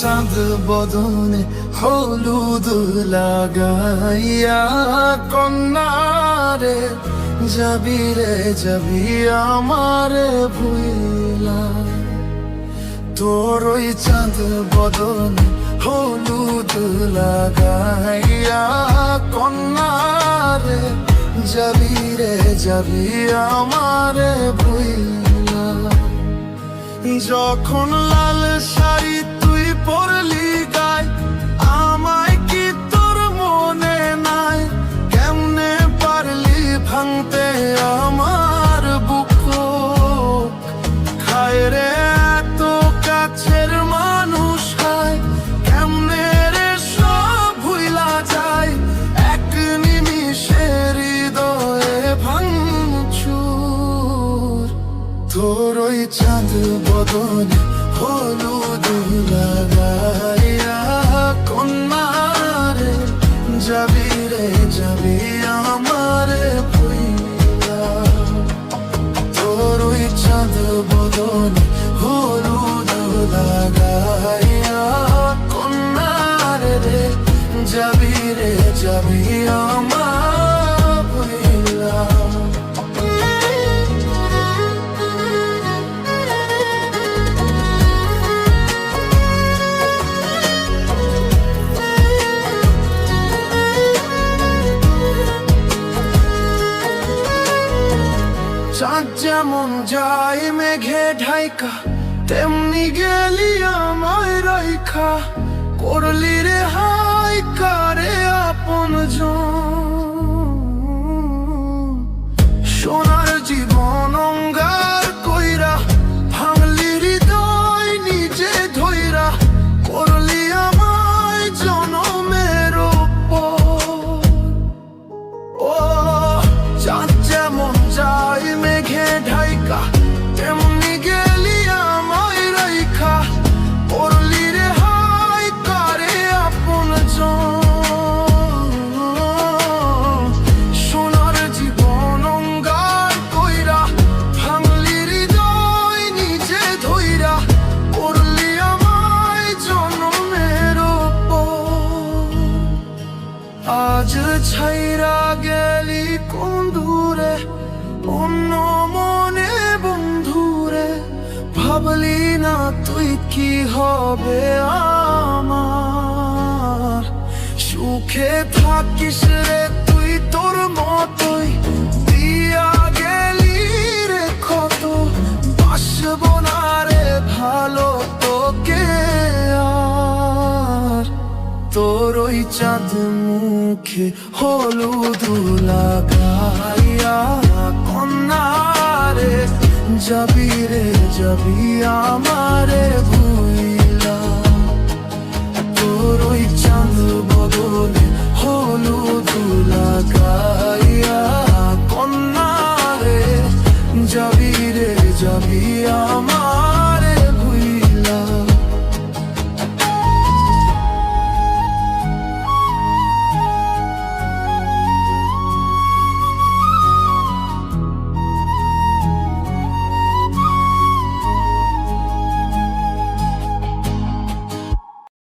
চাঁদ বদনে হলুদ লাগাইয়া কন্যারে যাবি রে, যাবি আমারে ভুইলা। তোর ওই চাঁদ বদন হলুদ লাগাইয়া কন্যারে যাবি রে, যাবি আমারে ভুইলা। যখন লাল শাড়ি তুই পরলি গায়, আমায় কি তোর মনে নাই? কেমনে পারলি ভাঙতে আমার ওই চাঁদ বদনে হলুদ লাগাইয়া কন্যারে যাবি রে, যাবি আমারে ভুইলা। তোর ওই চাঁদ বদনে হলুদ লাগাইয়া কন্যারে রে যাবি রে, যাবি আমার চাঁদ যেমন যায় মেঘে ঢাইকা, তেমনি গেলি আমায় রাইখা, করলি রে হাই কারে আপন সোনার ভাবলি না তুই কি হবে আমার? সুখে থাকিস রে তুই তোর মতোই। দিয়া গেলি রে কত? বাসব না রে ভালো তোকে আর। তোর ওই চাঁদ মুখে হলুদ লাগাইয়া কন্যারে যাবি রে যাবি যাবি আমারে ভুইলা তোর ওই চাঁদ বদলে হলুদ লাগা